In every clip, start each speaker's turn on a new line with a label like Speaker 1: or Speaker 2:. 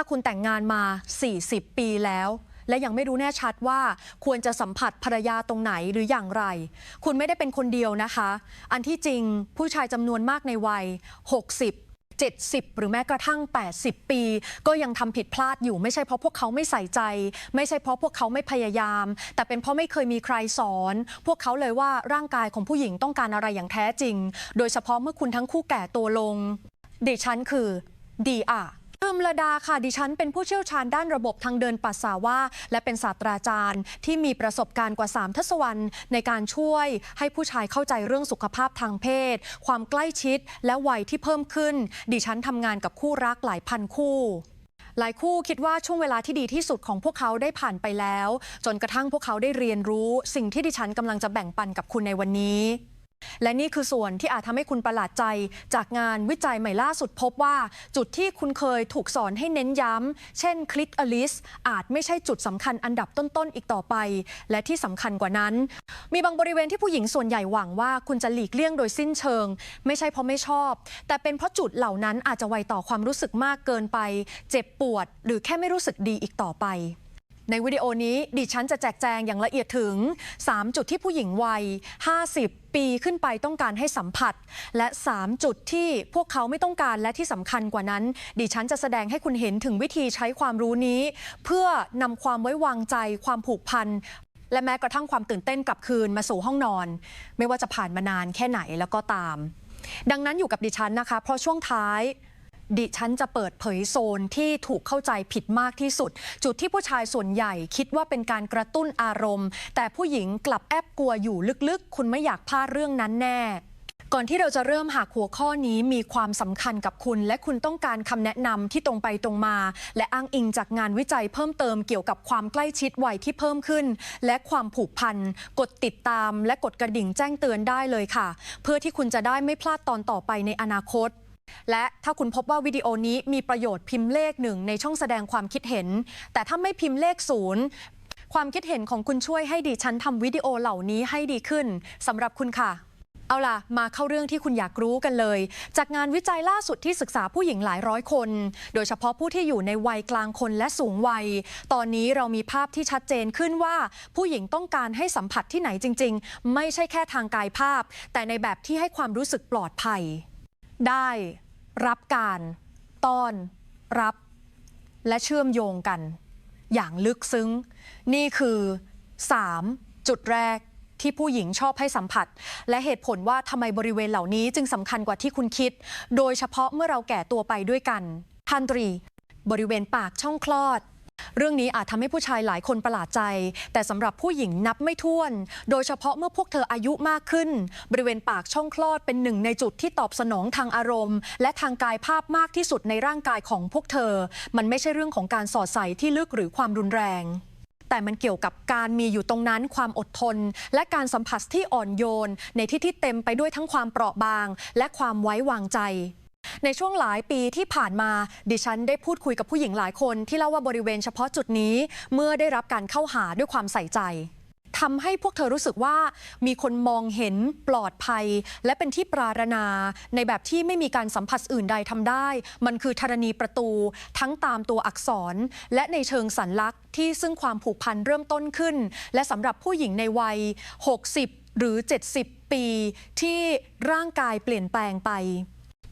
Speaker 1: ถ้าคุณแต่งงานมา 40 ปีแล้ว และยังไม่รู้แน่ชัดว่าควรจะสัมผัสภรรยาตรงไหนหรืออย่างไร คุณไม่ได้เป็นคนเดียวนะคะ อันที่จริงผู้ชายจำนวนมากในวัย 60 70 หรือแม้กระทั่ง 80 ปี ก็ยังทำผิดพลาดอยู่ไม่ใช่เพราะพวกเขาไม่ใส่ใจ ไม่ใช่เพราะพวกเขาไม่พยายาม แต่เป็นเพราะไม่เคยมีใครสอน พวกเขาเลยว่าร่างกายของผู้หญิงต้องการอะไรอย่างแท้จริง โดยเฉพาะเมื่อคุณทั้งคู่แก่ตัวลง ดิฉันคือดีอะ อืมระดาค่ะดิฉันเป็นผู้เชี่ยวชาญด้านระบบทางเดินปัสสาวะและเป็นศาสตราจารย์ ที่มีประสบการณ์กว่า 3 ทศวรรษในการช่วยให้ผู้ชายเข้าใจเรื่องสุขภาพทางเพศ ความใกล้ชิดและวัยที่เพิ่มขึ้น ดิฉันทำงานกับคู่รักหลายพันคู่หลายคู่คิดว่าช่วงเวลาที่ดีที่สุดของพวกเขาได้ผ่านไปแล้ว จนกระทั่งพวกเขาได้เรียนรู้ สิ่งที่ดิฉันกำลังจะแบ่งปันกับคุณในวันนี้ และนี่คือส่วนที่อาจทำให้คุณประหลาดใจ จากงานวิจัยใหม่ล่าสุดพบว่า จุดที่คุณเคยถูกสอนให้เน้นย้ำ เช่นคลิกอลิสอาจไม่ใช่จุดสำคัญอันดับต้น ๆ อีกต่อไป และที่สำคัญกว่านั้น มีบางบริเวณที่ผู้หญิงส่วนใหญ่หวังว่าคุณจะหลีกเลี่ยงโดยสิ้นเชิง ไม่ใช่เพราะไม่ชอบ แต่เป็นเพราะจุดเหล่านั้นอาจจะไวต่อความรู้สึกมากเกินไป เจ็บปวด หรือแค่ไม่รู้สึกดีอีกต่อไป ในวิดีโอนี้ดิฉันจะแจกแจงอย่างละเอียดถึง 3 จุดที่ผู้หญิงวัย 50 ปีขึ้นไปต้องการให้สัมผัส และ 3 จุดที่พวกเขาไม่ต้องการและที่สำคัญกว่านั้น ดิฉันจะแสดงให้คุณเห็นถึงวิธีใช้ความรู้นี้ เพื่อนำความไว้วางใจความผูกพันและแม้กระทั่งความตื่นเต้นกลับคืนมาสู่ห้องนอน ไม่ว่าจะผ่านมานานแค่ไหนแล้วก็ตาม ดังนั้นอยู่กับดิฉันนะคะ เพราะช่วงท้าย ดิฉันจะเปิดเผยโซนที่ถูกเข้าใจผิดมากที่สุด จุดที่ผู้ชายส่วนใหญ่คิดว่าเป็นการกระตุ้นอารมณ์ แต่ผู้หญิงกลับแอบกลัวอยู่ลึกๆ คุณไม่อยากพลาดเรื่องนั้นแน่ก่อนที่เราจะเริ่มหากหัวข้อนี้มีความสำคัญกับคุณ และคุณต้องการคำแนะนำที่ตรงไปตรงมา และอ้างอิงจากงานวิจัยเพิ่มเติมเกี่ยวกับความใกล้ชิดวัยที่เพิ่มขึ้น และความผูกพันกดติดตาม และกดกระดิ่งแจ้งเตือนได้เลยค่ะ เพื่อที่คุณจะได้ไม่พลาดตอนต่อไปในอนาคต และถ้าคุณพบว่าวิดีโอนี้มีประโยชน์พิมพ์เลขหนึ่งในช่องแสดงความคิดเห็น แต่ถ้าไม่พิมพ์เลขศูนย์ความคิดเห็นของคุณช่วยให้ดิฉันทำวิดีโอเหล่านี้ให้ดีขึ้นสำหรับคุณค่ะ เอาล่ะ มาเข้าเรื่องที่คุณอยากรู้กันเลย จากงานวิจัยล่าสุดที่ศึกษาผู้หญิงหลายร้อยคน โดยเฉพาะผู้ที่อยู่ในวัยกลางคนและสูงวัย ตอนนี้เรามีภาพที่ชัดเจนขึ้นว่า ผู้หญิงต้องการให้สัมผัสที่ไหนจริง ๆ ไม่ใช่แค่ทางกายภาพ แต่ในแบบที่ให้ความรู้สึกปลอดภัย ได้รับการต้อนรับ และเชื่อมโยงกัน อย่างลึกซึ้ง นี่คือ 3. จุดแรกที่ผู้หญิงชอบให้สัมผัส และเหตุผลว่าทำไมบริเวณเหล่านี้จึงสำคัญกว่าที่คุณคิด โดยเฉพาะเมื่อเราแก่ตัวไปด้วยกัน พันตรี บริเวณปากช่องคลอด เรื่องนี้อาจทำให้ผู้ชายหลายคนประหลาดใจ แต่สำหรับผู้หญิงนับไม่ถ้วน โดยเฉพาะเมื่อพวกเธออายุมากขึ้น บริเวณปากช่องคลอดเป็นหนึ่งในจุดที่ตอบสนองทางอารมณ์ และทางกายภาพมากที่สุดในร่างกายของพวกเธอ มันไม่ใช่เรื่องของการสอดใส่ที่ลึกหรือความรุนแรงแต่มันเกี่ยวกับการมีอยู่ตรงนั้นความอดทน และการสัมผัสที่อ่อนโยน ในที่ที่เต็มไปด้วยทั้งความเปราะบาง และความไว้วางใจ ในช่วงหลายปีที่ผ่านมาดิฉันได้พูดคุยกับผู้หญิงหลายคน ที่เล่าว่าบริเวณเฉพาะจุดนี้ เมื่อได้รับการเข้าหาด้วยความใส่ใจทำให้พวกเธอรู้สึกว่ามีคนมองเห็นปลอดภัย และเป็นที่ปรารณา ในแบบที่ไม่มีการสัมผัสอื่นใดทำได้ มันคือธรณีประตู ทั้งตามตัวอักษร และในเชิงสัญลักษณ์ที่ซึ่งความผูกพันเริ่มต้นขึ้น และสำหรับผู้หญิงในวัย 60 หรือ 70 ปี ที่ร่างกายเปลี่ยนแปลงไป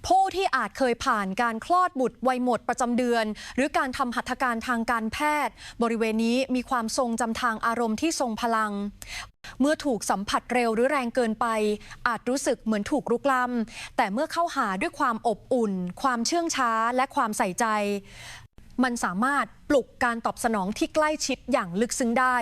Speaker 1: ผู้ที่อาจเคยผ่านการคลอดบุตรวัยหมดประจำเดือน หรือการทำหัตถการทางการแพทย์ บริเวณนี้มีความทรงจำทางอารมณ์ที่ทรงพลัง เมื่อถูกสัมผัสเร็วหรือแรงเกินไป อาจรู้สึกเหมือนถูกรุกล้ำแต่เมื่อเข้าหาด้วยความอบอุ่น ความเชื่องช้าและความใส่ใจ มันสามารถปลุกการตอบสนองที่ใกล้ชิดอย่างลึกซึ้งได้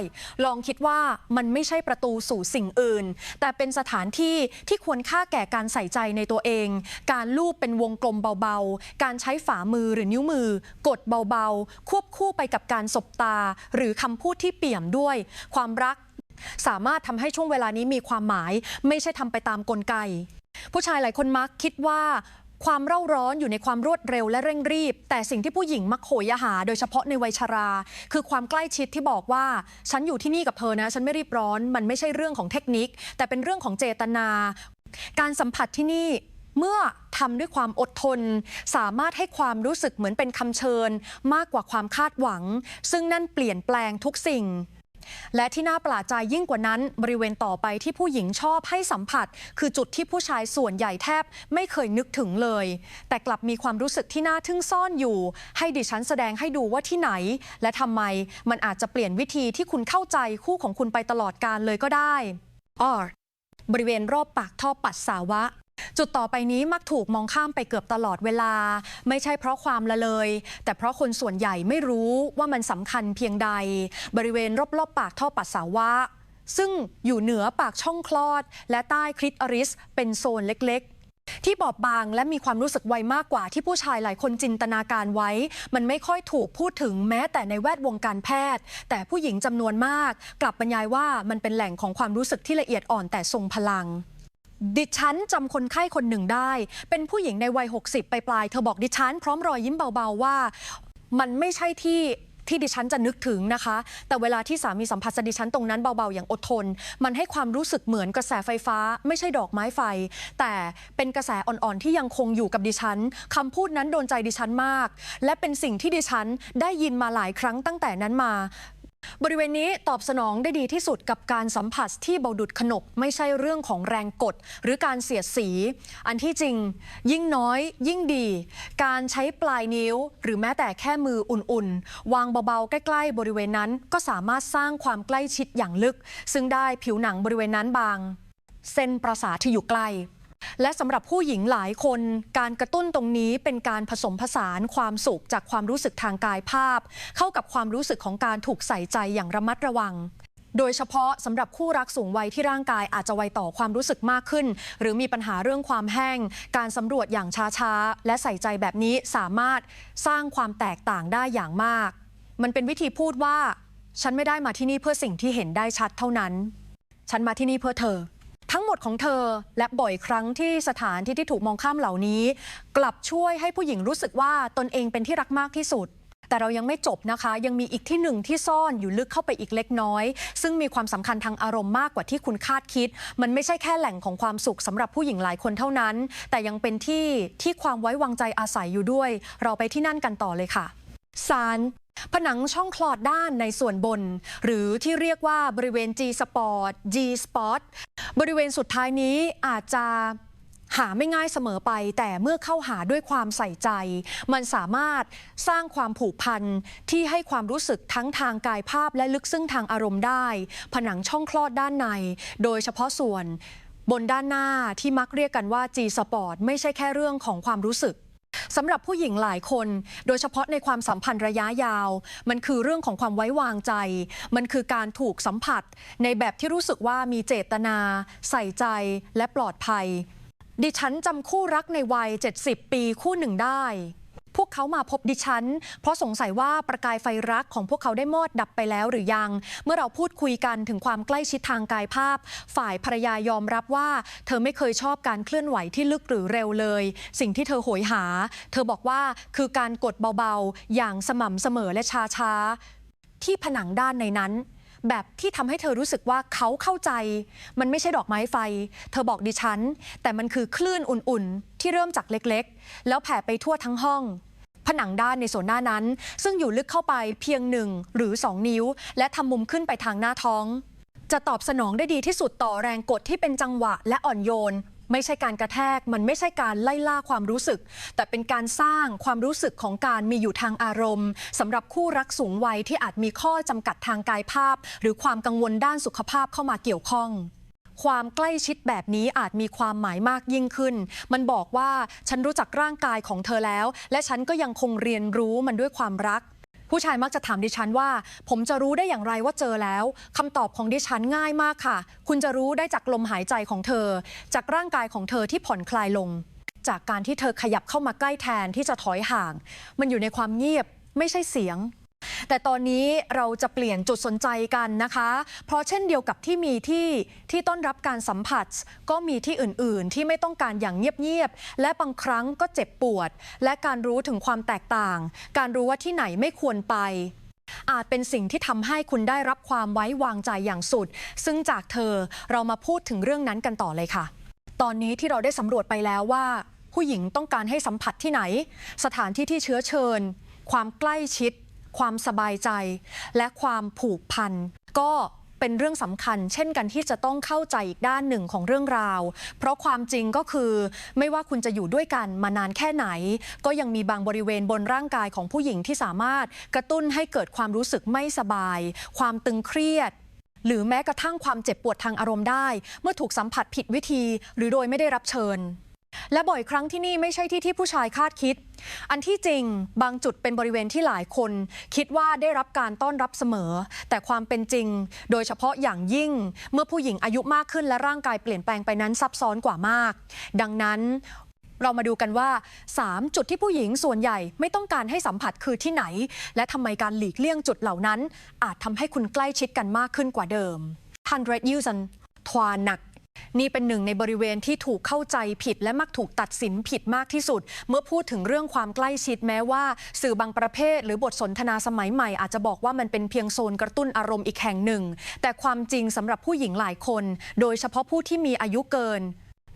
Speaker 1: ลองคิดว่ามันไม่ใช่ประตูสู่สิ่งอื่น แต่เป็นสถานที่ที่ควรค่าแก่การใส่ใจในตัวเอง การลูบเป็นวงกลมเบาๆ การใช้ฝ่ามือหรือนิ้วมือ กดเบาๆ ควบคู่ไปกับการสบตา หรือคำพูดที่เปี่ยมด้วย ความรัก สามารถทำให้ช่วงเวลานี้มีความหมาย ไม่ใช่ทำไปตามกลไกผู้ชายหลายคนมักคิดว่า ความเร่าร้อนอยู่ในความรวดเร็วและเร่งรีบ แต่สิ่งที่ผู้หญิงมักโหยหา โดยเฉพาะในวัยชรา คือความใกล้ชิดที่บอกว่า ฉันอยู่ที่นี่กับเธอนะ ฉันไม่รีบร้อน มันไม่ใช่เรื่องของเทคนิค แต่เป็นเรื่องของเจตนา การสัมผัสที่นี่เมื่อทำด้วยความอดทน สามารถให้ความรู้สึกเหมือนเป็นคำเชิญ มากกว่าความคาดหวัง ซึ่งนั่นเปลี่ยนแปลงทุกสิ่ง และที่น่าประหลาดใจยิ่งกว่านั้น บริเวณต่อไปที่ผู้หญิงชอบให้สัมผัส คือจุดที่ผู้ชายส่วนใหญ่แทบไม่เคยนึกถึงเลย แต่กลับมีความรู้สึกที่น่าทึ่งซ่อนอยู่ ให้ดิฉันแสดงให้ดูว่าที่ไหน และทำไมมันอาจจะเปลี่ยนวิธีที่คุณเข้าใจคู่ของคุณไปตลอดการเลยก็ได้ออบริเวณรอบปากท่อปัสสาวะ จุดต่อไปนี้มักถูกมองข้ามไปเกือบตลอดเวลา ไม่ใช่เพราะความละเลย แต่เพราะคนส่วนใหญ่ไม่รู้ว่ามันสำคัญเพียงใด บริเวณรอบๆปากท่อปัสสาวะ ซึ่งอยู่เหนือปากช่องคลอด และใต้คลิตอริส เป็นโซนเล็กๆ ที่บอบบางและมีความรู้สึกไวมากกว่าที่ผู้ชายหลายคนจินตนาการไว้ มันไม่ค่อยถูกพูดถึงแม้แต่ในแวดวงการแพทย์ แต่ผู้หญิงจำนวนมาก กลับบรรยายว่ามันเป็นแหล่งของความรู้สึกที่ละเอียดอ่อนแต่ทรงพลัง ดิฉันจำคนไข้คนหนึ่งได้ เป็นผู้หญิงในวัย 60 ไปปลาย เธอบอกดิฉันพร้อมรอยยิ้มเบาๆว่า มันไม่ใช่ที่ที่ดิฉันจะนึกถึงนะคะ แต่เวลาที่สามีสัมผัสดิฉันตรงนั้นเบาๆ อย่างอดทน มันให้ความรู้สึกเหมือนกระแสไฟฟ้า ไม่ใช่ดอกไม้ไฟ แต่เป็นกระแสอ่อนๆ ที่ยังคงอยู่กับดิฉันคำพูดนั้นโดนใจดิฉันมาก และเป็นสิ่งที่ดิฉันได้ยินมาหลายครั้งตั้งแต่นั้นมา บริเวณนี้ตอบสนองได้ดีที่สุดกับการสัมผัสที่เบาดุดขนกไม่ใช่เรื่องของแรงกด หรือการเสียดสี อันที่จริง ยิ่งน้อยยิ่งดี การใช้ปลายนิ้ว หรือแม้แต่แค่มืออุ่นๆ วางเบาๆ ใกล้ๆ บริเวณนั้นก็สามารถสร้างความใกล้ชิดอย่างลึก ซึ่งได้ผิวหนังบริเวณนั้นบาง เส้นประสาทที่อยู่ใกล้ และสำหรับผู้หญิงหลายคนการกระตุ้นตรงนี้เป็นการผสมผสานความสุขจากความรู้สึกทางกายภาพ เข้ากับความรู้สึกของการถูกใส่ใจอย่างระมัดระวังโดยเฉพาะสำหรับคู่รักสูงวัยที่ร่างกายอาจจะไวต่อความรู้สึกมากขึ้น หรือมีปัญหาเรื่องความแห้ง การสำรวจอย่างช้าๆ และใส่ใจแบบนี้สามารถสร้างความแตกต่างได้อย่างมาก มันเป็นวิธีพูดว่า ฉันไม่ได้มาที่นี่เพื่อสิ่งที่เห็นได้ชัดเท่านั้น ฉันมาที่นี่เพื่อเธอ ทของเธอ และบ่อยครั้งที่สถานที่ที่ถูกมองข้ามเหล่านี้ กลับช่วยให้ผู้หญิงรู้สึกว่าตนเองเป็นที่รักมากที่สุด แต่เรายังไม่จบนะคะ ยังมีอีกที่หนึ่งที่ซ่อนอยู่ลึกเข้าไปอีกเล็กน้อย ซึ่งมีความสำคัญทางอารมณ์มากกว่าที่คุณคาดคิด มันไม่ใช่แค่แหล่งของความสุขสำหรับผู้หญิงหลายคนเท่านั้น แต่ยังเป็นที่ที่ความไว้วางใจอาศัยอยู่ด้วย เราไปที่นั่นกันต่อเลยค่ะสาร ผนังช่องคลอดด้านในส่วนบน หรือที่เรียกว่าบริเวณ G spot G spot บริเวณสุดท้ายนี้อาจจะหาไม่ง่ายเสมอไป แต่เมื่อเข้าหาด้วยความใส่ใจ มันสามารถสร้างความผูกพันที่ให้ความรู้สึกทั้งทางกายภาพและลึกซึ้งทางอารมณ์ได้ ผนังช่องคลอดด้านใน โดยเฉพาะส่วนบนด้านหน้าที่มักเรียกกันว่า G spot ไม่ใช่แค่เรื่องของความรู้สึก สำหรับผู้หญิงหลายคน โดยเฉพาะในความสัมพันธ์ระยะยาว มันคือเรื่องของความไว้วางใจ มันคือการถูกสัมผัส ในแบบที่รู้สึกว่ามีเจตนา ใส่ใจและปลอดภัย ดิฉันจำคู่รักในวัย 70 ปีคู่หนึ่งได้ พวกเขามาพบดิฉัน เพราะสงสัยว่าประกายไฟรักของพวกเขาได้มอดดับไปแล้วหรือยัง เมื่อเราพูดคุยกันถึงความใกล้ชิดทางกายภาพ ฝ่ายภรรยายอมรับว่า เธอไม่เคยชอบการเคลื่อนไหวที่ลึกหรือเร็วเลย สิ่งที่เธอโหยหา เธอบอกว่าคือการกดเบาๆ อย่างสม่ำเสมอและช้าๆที่ผนังด้านในนั้น แบบที่ทำให้เธอรู้สึกว่าเขาเข้าใจ มันไม่ใช่ดอกไม้ไฟ เธอบอกดิฉัน แต่มันคือคลื่นอุ่นๆ ที่เริ่มจากเล็กๆ แล้วแผ่ไปทั่วทั้งห้อง ผนังด้านในส่วนหน้านั้น ซึ่งอยู่ลึกเข้าไปเพียงหนึ่งหรือ2นิ้ว และทำมุมขึ้นไปทางหน้าท้องจะตอบสนองได้ดีที่สุดต่อแรงกดที่เป็นจังหวะและอ่อนโยน ไม่ใช่การกระแทกมันไม่ใช่การไล่ล่าความรู้สึก แต่เป็นการสร้างความรู้สึกของการมีอยู่ทางอารมณ์สำหรับคู่รักสูงวัยที่อาจมีข้อจำกัดทางกายภาพ หรือความกังวลด้านสุขภาพเข้ามาเกี่ยวข้องความใกล้ชิดแบบนี้อาจมีความหมายมากยิ่งขึ้น มันบอกว่าฉันรู้จักร่างกายของเธอแล้ว และฉันก็ยังคงเรียนรู้มันด้วยความรัก ผู้ชายมักจะถามดิฉันว่า ผมจะรู้ได้อย่างไรว่าเจอแล้วคำตอบของดิฉันง่ายมากค่ะ คุณจะรู้ได้จากลมหายใจของเธอ จากร่างกายของเธอที่ผ่อนคลายลง จากการที่เธอขยับเข้ามาใกล้แทนที่จะถอยห่าง มันอยู่ในความเงียบไม่ใช่เสียง แต่ตอนนี้เราจะเปลี่ยนจุดสนใจกันนะคะ เพราะเช่นเดียวกับที่มีที่ที่ต้อนรับการสัมผัส ก็มีที่อื่น ๆ ที่ไม่ต้องการอย่างเงียบ ๆ และบางครั้งก็เจ็บปวด และการรู้ถึงความแตกต่าง การรู้ว่าที่ไหนไม่ควรไปอาจเป็นสิ่งที่ทำให้คุณได้รับความไว้วางใจอย่างสุด ซึ่งจากเธอเรามาพูดถึงเรื่องนั้นกันต่อเลยค่ะ ตอนนี้ที่เราได้สำรวจไปแล้วว่า ผู้หญิงต้องการให้สัมผัสที่ไหน สถานที่ที่เชื้อเชิญ ความใกล้ชิด ความสบายใจ และความผูกพันก็เป็นเรื่องสำคัญ เช่นกันที่จะต้องเข้าใจอีกด้านหนึ่งของเรื่องราว เพราะความจริงก็คือ ไม่ว่าคุณจะอยู่ด้วยกันมานานแค่ไหน ก็ยังมีบางบริเวณบนร่างกายของผู้หญิงที่สามารถกระตุ้นให้เกิดความรู้สึกไม่สบาย ความตึงเครียดหรือแม้กระทั่งความเจ็บปวดทางอารมณ์ได้ เมื่อถูกสัมผัสผิดวิธี หรือโดยไม่ได้รับเชิญ และบ่อยครั้งที่นี่ไม่ใช่ที่ที่ผู้ชายคาดคิด อันที่จริงบางจุดเป็นบริเวณที่หลายคน คิดว่าได้รับการต้อนรับเสมอ แต่ความเป็นจริง โดยเฉพาะอย่างยิ่ง เมื่อผู้หญิงอายุมากขึ้นและร่างกายเปลี่ยนแปลงไปนั้นซับซ้อนกว่ามาก ดังนั้นเรามาดูกันว่า 3 จุดที่ผู้หญิงส่วนใหญ่ไม่ต้องการให้สัมผัสคือที่ไหน และทำไมการหลีกเลี่ยงจุดเหล่านั้น อาจทำให้คุณใกล้ชิดกันมากขึ้นกว่าเดิมทันเรดยูซันทวานัก นี่เป็นหนึ่งในบริเวณที่ถูกเข้าใจผิดและมักถูกตัดสินผิดมากที่สุด เมื่อพูดถึงเรื่องความใกล้ชิดแม้ว่า สื่อบางประเภท หรือบทสนทนาสมัยใหม่อาจจะบอกว่ามันเป็นเพียงโซนกระตุ้นอารมณ์อีกแห่งหนึ่ง แต่ความจริงสำหรับผู้หญิงหลายคน โดยเฉพาะผู้ที่มีอายุเกิน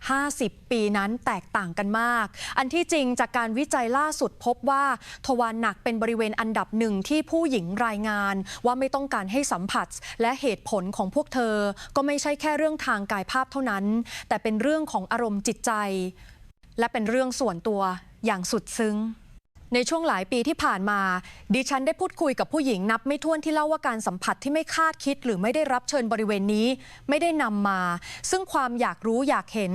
Speaker 1: 50 ปีนั้นแตกต่างกันมาก อันที่จริงจากการวิจัยล่าสุดพบว่า ทวารหนักเป็นบริเวณอันดับหนึ่งที่ผู้หญิงรายงาน ว่าไม่ต้องการให้สัมผัส และเหตุผลของพวกเธอ ก็ไม่ใช่แค่เรื่องทางกายภาพเท่านั้น แต่เป็นเรื่องของอารมณ์จิตใจ และเป็นเรื่องส่วนตัวอย่างสุดซึ้ง ในช่วงหลายปีที่ผ่านมา ดิฉันได้พูดคุยกับผู้หญิงนับไม่ถ้วนที่เล่าว่าการสัมผัสที่ไม่คาดคิด หรือไม่ได้รับเชิญบริเวณนี้ ไม่ได้นำมา ซึ่งความอยากรู้อยากเห็น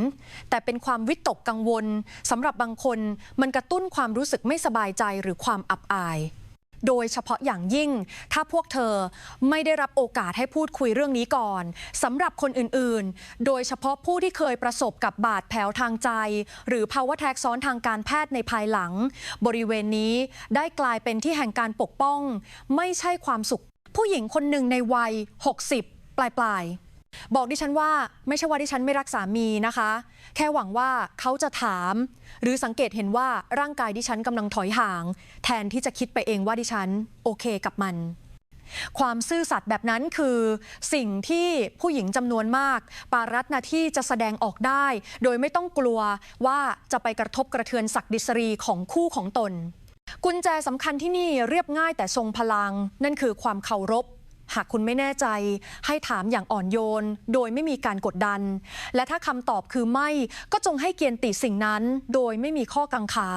Speaker 1: แต่เป็นความวิตกกังวลสำหรับบางคน มันกระตุ้นความรู้สึกไม่สบายใจหรือความอับอาย โดยเฉพาะอย่างยิ่ง ถ้าพวกเธอไม่ได้รับโอกาสให้พูดคุยเรื่องนี้ก่อนสำหรับคนอื่นๆ โดยเฉพาะผู้ที่เคยประสบกับบาดแผลทางใจ หรือภาวะแทรกซ้อนทางการแพทย์ในภายหลัง บริเวณนี้ได้กลายเป็นที่แห่งการปกป้อง ไม่ใช่ความสุข ผู้หญิงคนหนึ่งในวัย 60 ปลายปลายๆ บอกดิฉันว่าไม่ใช่ว่าดิฉันไม่รักสามีนะคะ แค่หวังว่าเขาจะถาม หรือสังเกตเห็นว่าร่างกายดิฉันกำลังถอยห่าง แทนที่จะคิดไปเองว่าดิฉันโอเคกับมันความซื่อสัตย์แบบนั้นคือสิ่งที่ผู้หญิงจำนวนมาก ปารัตนาที่จะแสดงออกได้ โดยไม่ต้องกลัวว่าจะไปกระทบกระเทือนศักดิสรีของคู่ของตน กุญแจสำคัญที่นี่เรียบง่ายแต่ทรงพลัง นั่นคือความเคารพ หากคุณไม่แน่ใจให้ถามอย่างอ่อนโยน โดยไม่มีการกดดัน และถ้าคำตอบคือไม่ก็จงให้เกียรติสิ่งนั้น โดยไม่มีข้อกังขา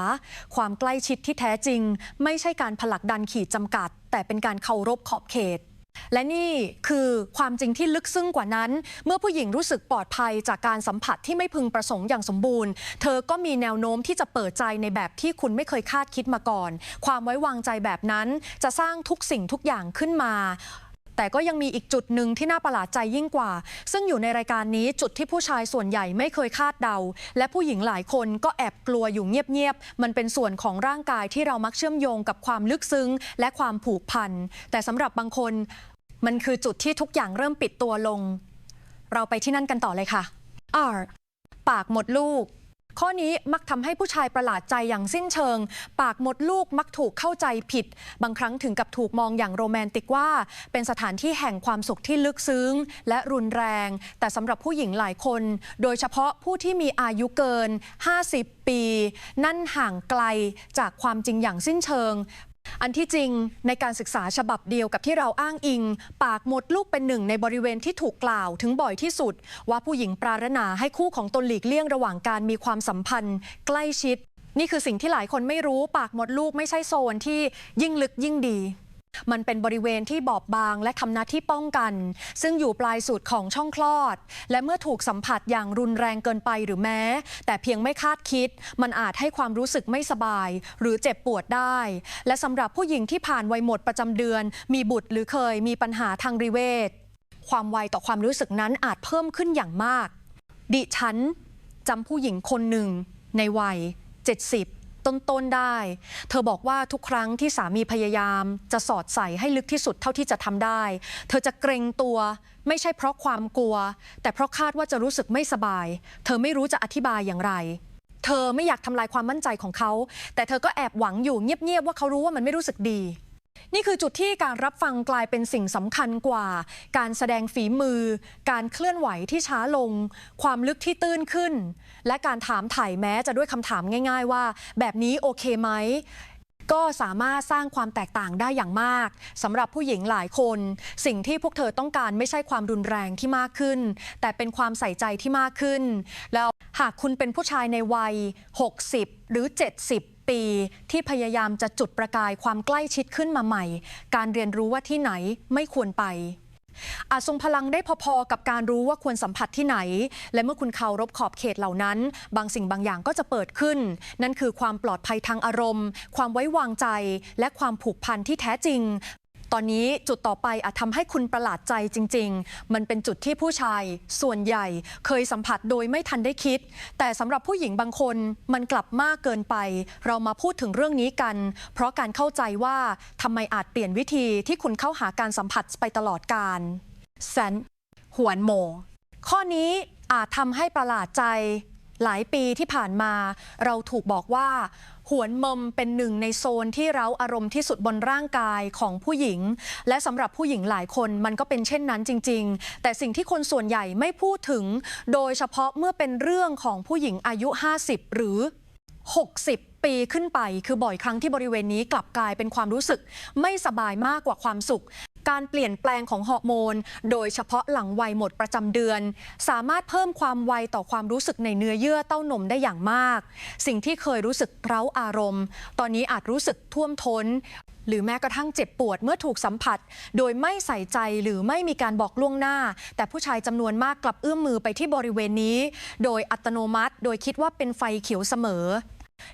Speaker 1: ความใกล้ชิดที่แท้จริง ไม่ใช่การผลักดันขีดจำกัด แต่เป็นการเคารพขอบเขตและนี่คือความจริงที่ลึกซึ้งกว่านั้น เมื่อผู้หญิงรู้สึกปลอดภัยจากการสัมผัสที่ไม่พึงประสงค์อย่างสมบูรณ์ เธอก็มีแนวโน้มที่จะเปิดใจในแบบที่คุณไม่เคยคาดคิดมาก่อน ความไว้วางใจแบบนั้นจะสร้างทุกสิ่งทุกอย่างขึ้นมา แต่ก็ยังมีอีกจุดหนึ่งที่น่าประหลาดใจยิ่งกว่า ซึ่งอยู่ในรายการนี้จุดที่ผู้ชายส่วนใหญ่ไม่เคยคาดเดา และผู้หญิงหลายคนก็แอบกลัวอยู่เงียบๆมันเป็นส่วนของร่างกายที่เรามักเชื่อมโยงกับความลึกซึ้ง และความผูกพันแต่สำหรับบางคน มันคือจุดที่ทุกอย่างเริ่มปิดตัวลง เราไปที่นั่นกันต่อเลยค่ะ R ปากหมดลูก ข้อนี้มักทำให้ผู้ชายประหลาดใจอย่างสิ้นเชิง ปากมดลูกมักถูกเข้าใจผิด บางครั้งถึงกับถูกมองอย่างโรแมนติกว่า เป็นสถานที่แห่งความสุขที่ลึกซึ้ง และรุนแรง แต่สำหรับผู้หญิงหลายคน โดยเฉพาะผู้ที่มีอายุเกิน 50 ปี นั่นห่างไกลจากความจริงอย่างสิ้นเชิง อันที่จริงในการศึกษาฉบับเดียวกับที่เราอ้างอิง ปากมดลูกเป็นหนึ่งในบริเวณที่ถูกกล่าวถึงบ่อยที่สุด ว่าผู้หญิงปรารถนาให้คู่ของตนหลีกเลี่ยงระหว่างการมีความสัมพันธ์ ใกล้ชิด นี่คือสิ่งที่หลายคนไม่รู้ ปากมดลูกไม่ใช่โซนที่ยิ่งลึกยิ่งดี มันเป็นบริเวณที่บอบบางและทำหน้าที่ป้องกัน ซึ่งอยู่ปลายสุดของช่องคลอด และเมื่อถูกสัมผัสอย่างรุนแรงเกินไปหรือแม้ แต่เพียงไม่คาดคิด มันอาจให้ความรู้สึกไม่สบาย หรือเจ็บปวดได้ และสำหรับผู้หญิงที่ผ่านวัยหมดประจำเดือน มีบุตรหรือเคยมีปัญหาทางริเวศความไวต่อความรู้สึกนั้นอาจเพิ่มขึ้นอย่างมาก ดิฉันจำผู้หญิงคนหนึ่งในวัย 70 ต้นๆได้ เธอบอกว่าทุกครั้งที่สามีพยายามจะสอดใส่ให้ลึกที่สุดเท่าที่จะทำได้ เธอจะเกรงตัวไม่ใช่เพราะความกลัว แต่เพราะคาดว่าจะรู้สึกไม่สบาย เธอไม่รู้จะอธิบายอย่างไร เธอไม่อยากทำลายความมั่นใจของเขา แต่เธอก็แอบหวังอยู่เงียบๆว่าเขารู้ว่ามันไม่รู้สึกดี นี่คือจุดที่การรับฟังกลายเป็นสิ่งสำคัญกว่า การแสดงฝีมือ การเคลื่อนไหวที่ช้าลง ความลึกที่ตื้นขึ้น และการถามถ่ายแม้จะด้วยคำถามง่าย ๆ ว่า แบบนี้โอเคไหมก็สามารถสร้างความแตกต่างได้อย่างมากสำหรับผู้หญิงหลายคน สิ่งที่พวกเธอต้องการไม่ใช่ความรุนแรงที่มากขึ้น แต่เป็นความใส่ใจที่มากขึ้น แล้วหากคุณเป็นผู้ชายในวัย 60 หรือ 70 ปี ที่พยายามจะจุดประกายความใกล้ชิดขึ้นมาใหม่ การเรียนรู้ว่าที่ไหนไม่ควรไปอาจทรงพลังได้พอๆ กับการรู้ว่าควรสัมผัสที่ไหน และเมื่อคุณเคารพขอบเขตเหล่านั้น บางสิ่งบางอย่างก็จะเปิดขึ้น นั่นคือความปลอดภัยทางอารมณ์ ความไว้วางใจ และความผูกพันที่แท้จริง ตอนนี้จุดต่อไปอาจทำให้คุณประหลาดใจจริง ๆ มันเป็นจุดที่ผู้ชายส่วนใหญ่เคยสัมผัสโดยไม่ทันได้คิด แต่สำหรับผู้หญิงบางคนมันกลับมากเกินไป เรามาพูดถึงเรื่องนี้กัน เพราะการเข้าใจว่าทำไมอาจเปลี่ยนวิธีที่คุณเข้าหาการสัมผัสไปตลอดการแซนหวนโม ข้อนี้อาจทำให้ประหลาดใจหลายปีที่ผ่านมา เราถูกบอกว่า หวนมมเป็นหนึ่งในโซนที่เร้าอารมณ์ที่สุดบนร่างกายของผู้หญิง และสำหรับผู้หญิงหลายคนมันก็เป็นเช่นนั้นจริง ๆ แต่สิ่งที่คนส่วนใหญ่ไม่พูดถึง โดยเฉพาะเมื่อเป็นเรื่องของผู้หญิงอายุ 50 หรือ 60ปีขึ้นไปคือบ่อยครั้งที่บริเวณนี้กลับกลายเป็นความรู้สึก ไม่สบายมากกว่าความสุข การเปลี่ยนแปลงของฮอร์โมน โดยเฉพาะหลังวัยหมดประจำเดือน สามารถเพิ่มความไวต่อความรู้สึกในเนื้อเยื่อเต้านมได้อย่างมาก สิ่งที่เคยรู้สึกเร้าอารมณ์ ตอนนี้อาจรู้สึกท่วมท้น หรือแม้กระทั่งเจ็บปวดเมื่อถูกสัมผัส โดยไม่ใส่ใจหรือไม่มีการบอกล่วงหน้า แต่ผู้ชายจำนวนมากกลับเอื้อมมือไปที่บริเวณนี้ โดยอัตโนมัติ โดยคิดว่าเป็นไฟเขียวเสมอ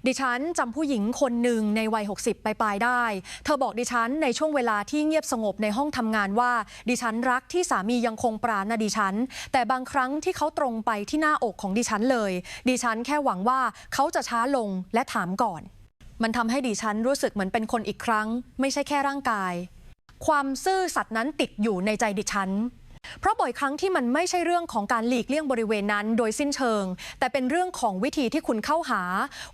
Speaker 1: ดิฉันจำผู้หญิงคนหนึ่งในวัย 60ปลายๆได้ เธอบอกดิฉันในช่วงเวลาที่เงียบสงบในห้องทำงานว่า ดิฉันรักที่สามียังคงปราณดิฉัน แต่บางครั้งที่เขาตรงไปที่หน้าอกของดิฉันเลย ดิฉันแค่หวังว่าเขาจะช้าลงและถามก่อน มันทำให้ดิฉันรู้สึกเหมือนเป็นคนอีกครั้ง ไม่ใช่แค่ร่างกาย ความซื่อสัตย์นั้นติดอยู่ในใจดิฉัน เพราะบ่อยครั้งที่มันไม่ใช่เรื่องของการหลีกเลี่ยงบริเวณนั้น โดยสิ้นเชิง แต่เป็นเรื่องของวิธีที่คุณเข้าหา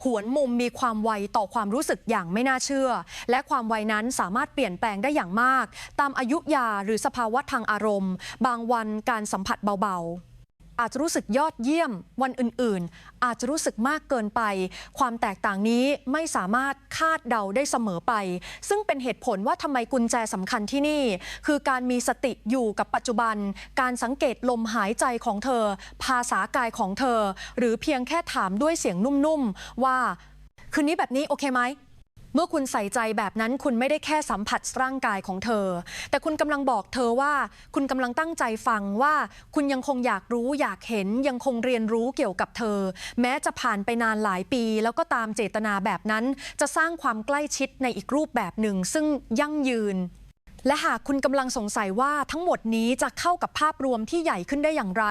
Speaker 1: หวนมุมมีความไวต่อความรู้สึกอย่างไม่น่าเชื่อ และความไวนั้นสามารถเปลี่ยนแปลงได้อย่างมาก ตามอายุยาหรือสภาวะทางอารมณ์ บางวันการสัมผัสเบาๆ อาจจะรู้สึกยอดเยี่ยมวันอื่นๆ อาจจะรู้สึกมากเกินไป ความแตกต่างนี้ไม่สามารถคาดเดาได้เสมอไป ซึ่งเป็นเหตุผลว่าทำไมกุญแจสำคัญที่นี่ คือการมีสติอยู่กับปัจจุบัน การสังเกตลมหายใจของเธอ ภาษากายของเธอ หรือเพียงแค่ถามด้วยเสียงนุ่มๆว่าคืนนี้แบบนี้โอเคไหม เมื่อคุณใส่ใจแบบนั้นคุณไม่ได้แค่สัมผัสร่างกายของเธอ แต่คุณกำลังบอกเธอว่า คุณกำลังตั้งใจฟังว่า คุณยังคงอยากรู้อยากเห็นยังคงเรียนรู้เกี่ยวกับเธอ แม้จะผ่านไปนานหลายปี แล้วก็ตามเจตนาแบบนั้น จะสร้างความใกล้ชิดในอีกรูปแบบหนึ่ง ซึ่งยั่งยืน และหากคุณกำลังสงสัยว่าทั้งหมดนี้จะเข้ากับภาพรวมที่ใหญ่ขึ้นได้อย่างไร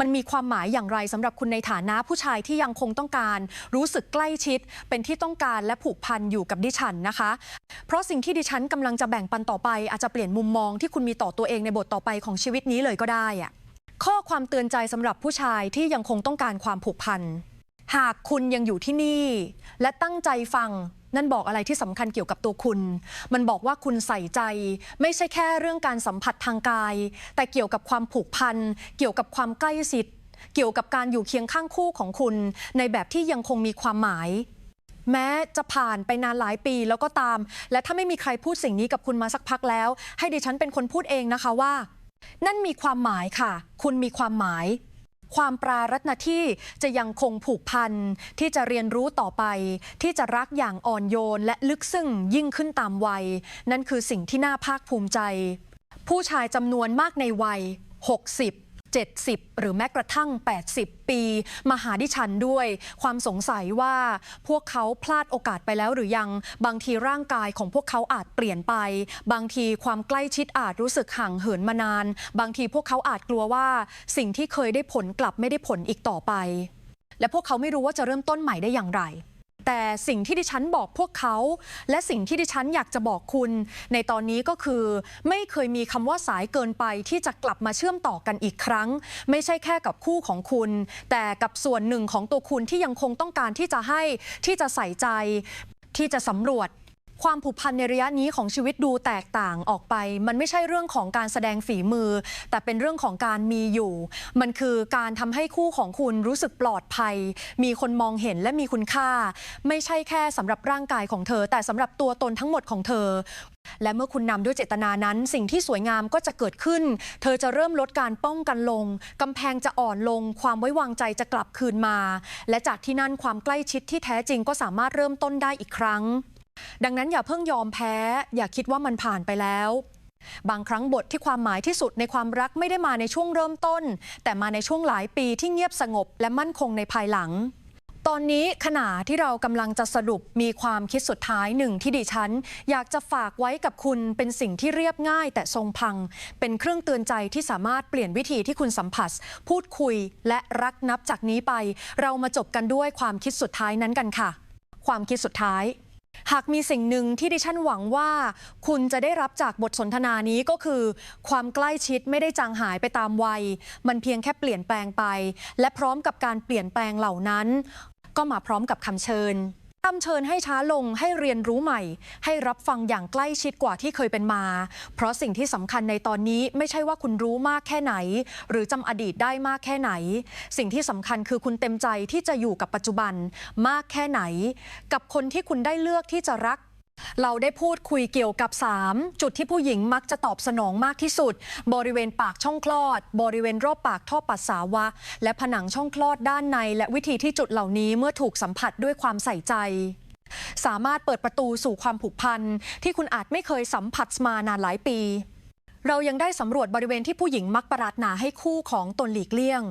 Speaker 1: มันมีความหมายอย่างไรสำหรับคุณในฐานะผู้ชายที่ยังคงต้องการ รู้สึกใกล้ชิด เป็นที่ต้องการและผูกพันอยู่กับดิฉันนะคะ เพราะสิ่งที่ดิฉันกำลังจะแบ่งปันต่อไป อาจจะเปลี่ยนมุมมองที่คุณมีต่อตัวเองในบทต่อไปของชีวิตนี้เลยก็ได้อะข้อความเตือนใจสำหรับผู้ชายที่ยังคงต้องการความผูกพันหากคุณยังอยู่ที่นี่ และตั้งใจฟัง นั่นบอกอะไรที่สำคัญเกี่ยวกับตัวคุณ มันบอกว่าคุณใส่ใจ ไม่ใช่แค่เรื่องการสัมผัสทางกาย แต่เกี่ยวกับความผูกพัน เกี่ยวกับความใกล้ชิด เกี่ยวกับการอยู่เคียงข้างคู่ของคุณ ในแบบที่ยังคงมีความหมาย แม้จะผ่านไปนานหลายปีแล้วก็ตาม และถ้าไม่มีใครพูดสิ่งนี้กับคุณมาสักพักแล้ว ให้ดิฉันเป็นคนพูดเองนะคะว่า นั่นมีความหมายค่ะ คุณมีความหมาย ความปรารัตนที่จะยังคงผูกพันที่จะเรียนรู้ต่อไป ที่จะรักอย่างอ่อนโยน และลึกซึ้งยิ่งขึ้นตามวัย นั่นคือสิ่งที่น่าภาคภูมิใจ ผู้ชายจำนวนมากในวัย 60 70 หรือแม้กระทั่ง 80 ปีมาหาดิฉันด้วย ความสงสัยว่าพวกเขาพลาดโอกาสไปแล้วหรือยัง บางทีร่างกายของพวกเขาอาจเปลี่ยนไป บางทีความใกล้ชิดอาจรู้สึกห่างเหินมานาน บางทีพวกเขาอาจกลัวว่า สิ่งที่เคยได้ผลกลับไม่ได้ผลอีกต่อไป และพวกเขาไม่รู้ว่าจะเริ่มต้นใหม่ได้อย่างไร แต่สิ่งที่ดิฉันบอกพวกเขา และสิ่งที่ดิฉันอยากจะบอกคุณ ในตอนนี้ก็คือ ไม่เคยมีคำว่าสายเกินไปที่จะกลับมาเชื่อมต่อกันอีกครั้ง ไม่ใช่แค่กับคู่ของคุณ แต่กับส่วนหนึ่งของตัวคุณที่ยังคงต้องการที่จะให้ที่จะใส่ใจ ที่จะสำรวจ ความผูกพันในระยะนี้ของชีวิตดูแตกต่างออกไป มันไม่ใช่เรื่องของการแสดงฝีมือ แต่เป็นเรื่องของการมีอยู่ มันคือการทำให้คู่ของคุณรู้สึกปลอดภัย มีคนมองเห็นและมีคุณค่า ไม่ใช่แค่สำหรับร่างกายของเธอ แต่สำหรับตัวตนทั้งหมดของเธอ และเมื่อคุณนำด้วยเจตนานั้น สิ่งที่สวยงามก็จะเกิดขึ้น เธอจะเริ่มลดการป้องกันลงกำแพงจะอ่อนลง ความไว้วางใจจะกลับคืนมา และจากที่นั่นความใกล้ชิดที่แท้จริงก็สามารถเริ่มต้นได้อีกครั้ง ดังนั้นอย่าเพิ่งยอมแพ้ อย่าคิดว่ามันผ่านไปแล้ว บางครั้งบทที่ความหมายที่สุดในความรักไม่ได้มาในช่วงเริ่มต้น แต่มาในช่วงหลายปีที่เงียบสงบและมั่นคงในภายหลังตอนนี้ขณะที่เรากำลังจะสรุปมีความคิดสุดท้ายหนึ่งที่ดิฉัน อยากจะฝากไว้กับคุณเป็นสิ่งที่เรียบง่ายแต่ทรงพลัง เป็นเครื่องเตือนใจที่สามารถเปลี่ยนวิธีที่คุณสัมผัส พูดคุยและรักนับจากนี้ไป เรามาจบกันด้วยความคิดสุดท้ายนั้นกันค่ะ ความคิดสุดท้าย หากมีสิ่งหนึ่งที่ดิฉันหวังว่า คุณจะได้รับจากบทสนทนานี้ก็คือ ความใกล้ชิดไม่ได้จางหายไปตามวัย มันเพียงแค่เปลี่ยนแปลงไป และพร้อมกับการเปลี่ยนแปลงเหล่านั้น ก็มาพร้อมกับคำเชิญ คำเชิญให้ช้าลงให้เรียนรู้ใหม่ ให้รับฟังอย่างใกล้ชิดกว่าที่เคยเป็นมา เพราะสิ่งที่สำคัญในตอนนี้ไม่ใช่ว่าคุณรู้มากแค่ไหน หรือจำอดีตได้มากแค่ไหน สิ่งที่สำคัญคือคุณเต็มใจที่จะอยู่กับปัจจุบันมากแค่ไหน กับคนที่คุณได้เลือกที่จะรัก เราได้พูดคุยเกี่ยวกับ 3 จุดที่ผู้หญิงมักจะตอบสนองมากที่สุด บริเวณปากช่องคลอด บริเวณรอบปากท่อปัสสาวะ และผนังช่องคลอดด้านใน และวิธีที่จุดเหล่านี้เมื่อถูกสัมผัสด้วยความใส่ใจ สามารถเปิดประตูสู่ความผูกพันที่คุณอาจไม่เคยสัมผัสมานานหลายปี เรายังได้สำรวจบริเวณที่ผู้หญิงมักประหลาดหนาให้คู่ของตนหลีกเลี่ยง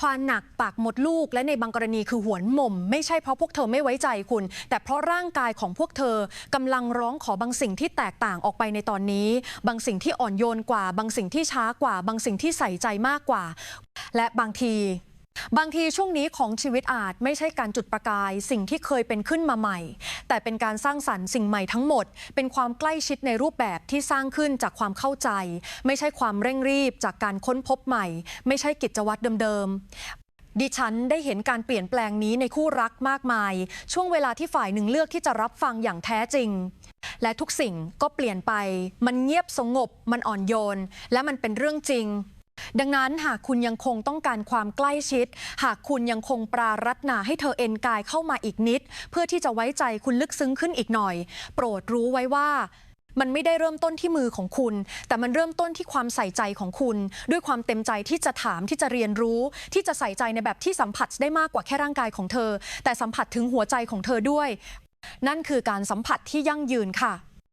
Speaker 1: ความหนักปากมดลูก และในบางกรณีคือหวนหม่มไม่ใช่เพราะพวกเธอไม่ไว้ใจคุณ แต่เพราะร่างกายของพวกเธอกำลังร้องขอบางสิ่งที่แตกต่างออกไปในตอนนี้ บางสิ่งที่อ่อนโยนกว่า บางสิ่งที่ช้ากว่า บางสิ่งที่ใส่ใจมากกว่า และบางที บางทีช่วงนี้ของชีวิตอาจไม่ใช่การจุดประกาย สิ่งที่เคยเป็นขึ้นมาใหม่ แต่เป็นการสร้างสรรค์สิ่งใหม่ทั้งหมด เป็นความใกล้ชิดในรูปแบบที่สร้างขึ้นจากความเข้าใจ ไม่ใช่ความเร่งรีบจากการค้นพบใหม่ ไม่ใช่กิจวัตรเดิมๆดิฉันได้เห็นการเปลี่ยนแปลงนี้ในคู่รักมากมาย ช่วงเวลาที่ฝ่ายหนึ่งเลือกที่จะรับฟังอย่างแท้จริง และทุกสิ่งก็เปลี่ยนไป มันเงียบสงบ มันอ่อนโยน และมันเป็นเรื่องจริง ดังนั้นหากคุณยังคงต้องการความใกล้ชิด หากคุณยังคงปรารัตนาให้เธอเอ็นกายเข้ามาอีกนิด เพื่อที่จะไว้ใจคุณลึกซึ้งขึ้นอีกหน่อย โปรดรู้ไว้ว่ามันไม่ได้เริ่มต้นที่มือของคุณ แต่มันเริ่มต้นที่ความใส่ใจของคุณ ด้วยความเต็มใจที่จะถามที่จะเรียนรู้ ที่จะใส่ใจในแบบที่สัมผัสได้มากกว่าแค่ร่างกายของเธอ แต่สัมผัสถึงหัวใจของเธอด้วย นั่นคือการสัมผัสที่ยั่งยืนค่ะ